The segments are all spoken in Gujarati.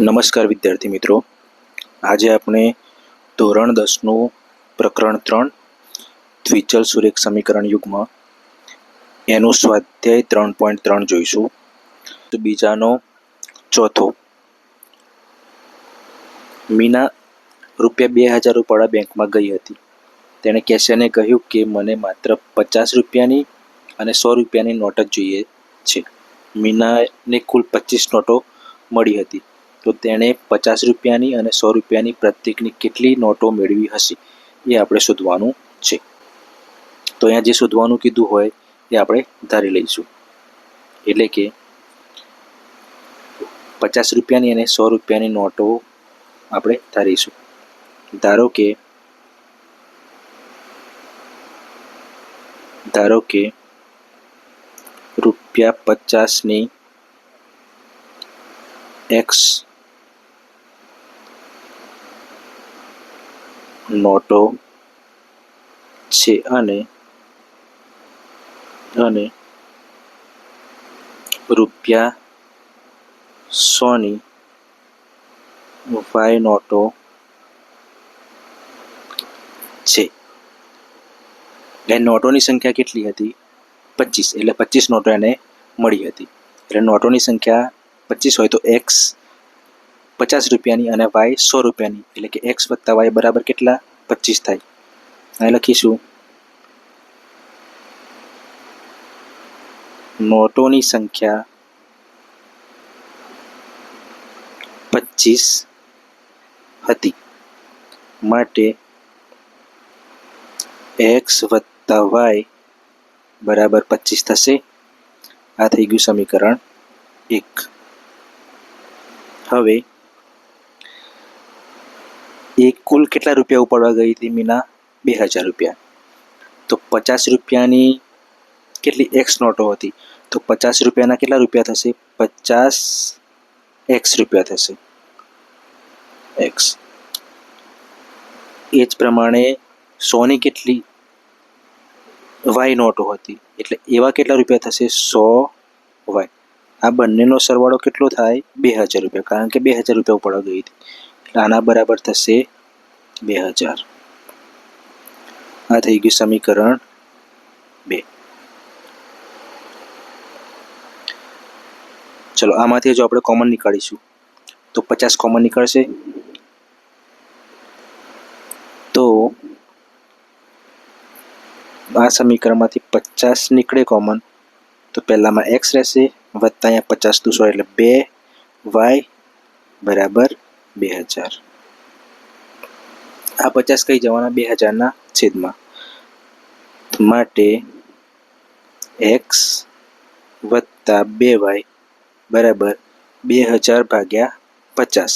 નમસ્કાર વિદ્યાર્થી મિત્રો. આજે આપણે ધોરણ દસનું પ્રકરણ ત્રણ, દ્વિચલ સુરેખ સમીકરણ યુગમાં. એનું સ્વાધ્યાય ત્રણ પોઈન્ટ ત્રણ જોઈશું. બીજાનો ચોથો. મીના રૂપિયા બે હજાર રૂપાળા બેંકમાં ગઈ હતી. તેણે કેશિયરને કહ્યું કે મને માત્ર પચાસ રૂપિયાની અને સો રૂપિયાની નોટ જ જોઈએ છે. મીનાને કુલ પચીસ નોટો મળી હતી. તો તેણે પચાસ રૂપિયાની અને સો રૂપિયાની પ્રત્યેકની કેટલી નોટો મેળવી હશે એ આપણે શોધવાનું છે. તો અહીંયા જે શોધવાનું કીધું હોય એ આપણે ધારી લઈશું. એટલે કે પચાસ રૂપિયાની અને સો રૂપિયાની નોટો આપણે ધારીશું. ધારો કે ધારો કે રૂપિયા પચાસની એક્સ નોટો છે અને અને રૂપિયા સોની વાય નોટો છે. એ નોટોની સંખ્યા કેટલી હતી? પચીસ. એટલે પચીસ નોટો એને મળી હતી. એટલે નોટોની સંખ્યા પચીસ હોય તો એક્સ પચાસ રૂપિયાની અને વાય સો રૂપિયાની, એટલે કે એક્સ વત્તા વાય બરાબર કેટલા? પચીસ થાય. અહીં લખીશું. નોટોની સંખ્યા પચીસ હતી. માટે એક્સ વત્તા વાય બરાબર પચીસ થશે. આ થઈ ગયું સમીકરણ એક. હવે એ કુલ કેટલા રૂપિયા ઉપાડવા ગઈ હતી મીના? બે હજાર રૂપિયા. તો પચાસ રૂપિયાની કેટલી એક્સ નોટો હતી? તો પચાસ રૂપિયાના કેટલા રૂપિયા થશે? પચાસ એક્સ રૂપિયા થશે. એક્સ. એ જ પ્રમાણે સોની કેટલી? વાય નોટો હતી. એટલે એવા કેટલા રૂપિયા થશે? So Y. આ બંનેનો સરવાળો કેટલો થાય? બે હજાર રૂપિયા. કારણ કે બે હજાર રૂપિયા ઉપાડવા ગઈ હતી. આના બરાબર થશે બે હજાર. આ થઈ ગયું સમીકરણ બે. ચલો, આમાંથી જો આપણે કોમન નીકાળીશું, તો પચાસ કોમન નીકળશે. તો આ સમીકરણમાંથી પચાસ નીકળે કોમન તો પહેલામાં એક્સ રહેશે, વત્તા અહીંયા પચાસ દુસો એટલે બે વાય બરાબર બે હજાર. આ પચાસ કઈ જવાના? બે હજારના છેદમાં. માટે એક્સ વત્તા બે વાય બરાબર બે હજાર ભાગ્યા પચાસ.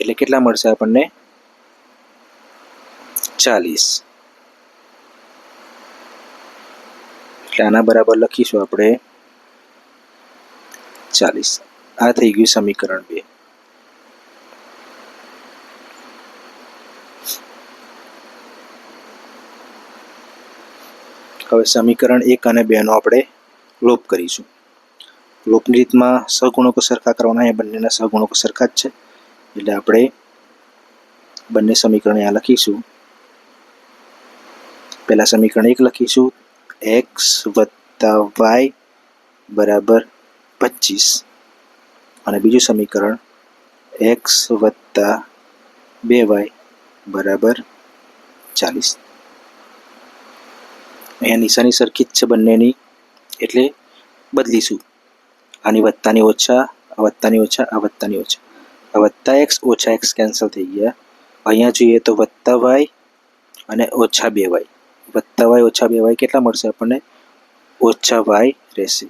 એટલે કેટલા મળશે આપણને? ચાલીસ. એટલે આના બરાબર લખીશું આપણે ચાલીસ. આ થઈ ગયું સમીકરણ બે. હવે સમીકરણ એક અને બેનો આપણે લોપ કરીશું. લોપની રીતમાં સહગુણકો સરખા કરવાના એ બંનેના સહગુણકો સરખા જ છે. એટલે આપણે બંને સમીકરણ આ લખીશું. પહેલાં સમીકરણ એક લખીશું. એક્સ વત્તા વાય બરાબર પચીસ. અને બીજું સમીકરણ એક્સ વત્તા બે વાય બરાબર ચાલીસ. અહીંયા નિશાની સરખી જ છે બંનેની. એટલે બદલીશું. આની વત્તાની ઓછા, આ વત્તાની ઓછા, આ વત્તાની ઓછા. આ વત્તા એક્સ ઓછા એક્સ કેન્સલ થઈ ગયા. અહીંયા જોઈએ તો વત્તા વાય અને ઓછા બે વાય વત્તા વાય ઓછા બે વાય કેટલા મળશે આપણને? ઓછા વાય રહેશે.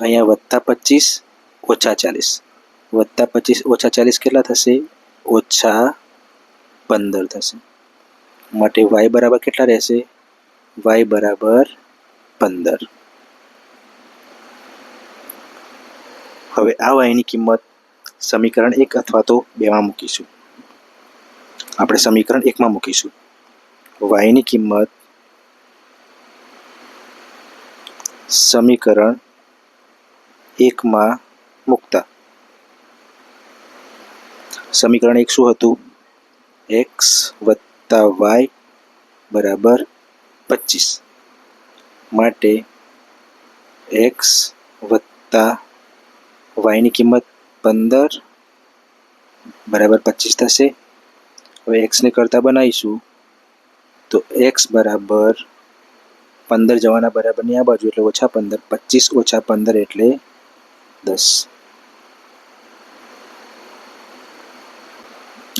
અહીંયા વત્તા પચીસ, ઓછા ચાલીસ. વત્તા પચીસ, ઓછા ચાલીસ કેટલા થશે? ઓછા પંદર થશે. માટે વાય બરાબર કેટલા રહેશે? વાય બરાબર પંદર. હવે આ વાયની કિંમત સમીકરણ એક અથવા તો બેમાં મૂકીશું. આપણે સમીકરણ એકમાં મૂકીશું. વાયની કિંમત સમીકરણ એકમાં મૂકતા. સમીકરણ એક શું હતું? એક્સ વત્તા વાય બરાબર પચીસ માટે એક્સ વત્તા વાયની કિંમત પંદર બરાબર પચીસ થશે હવે એક્સને કરતાં બનાવીશું તો એક્સ બરાબર પંદર જવાના બરાબરની આ બાજુ એટલે ઓછા પંદર પચીસ ઓછા પંદર એટલે દસ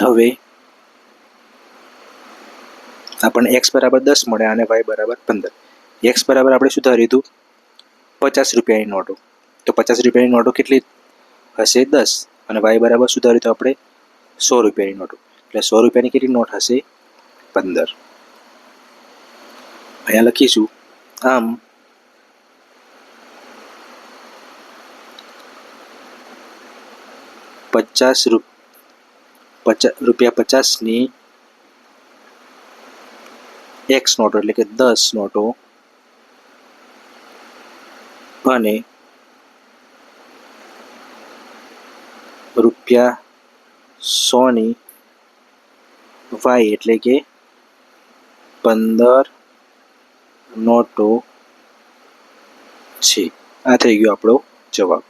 હવે આપણને એક્સ બરાબર દસ મળે અને વાય બરાબર પંદર. એક્સ બરાબર આપણે ધાર્યું હતું પચાસ રૂપિયાની નોટો. તો પચાસ રૂપિયાની નોટો કેટલી હશે? દસ. અને વાય બરાબર શું ધાર્યું તો આપણે? સો રૂપિયાની નોટો. એટલે સો રૂપિયાની કેટલી નોટ હશે? પંદર. અહીંયા લખીશું. આમ. પચાસ રૂપ પચાસ રૂપિયા પચાસની એક્સ નોટો એટલે કે દસ નોટો અને રૂપિયા સોની વાય એટલે કે પંદર નોટો છે આ થઈ ગયો આપણો જવાબ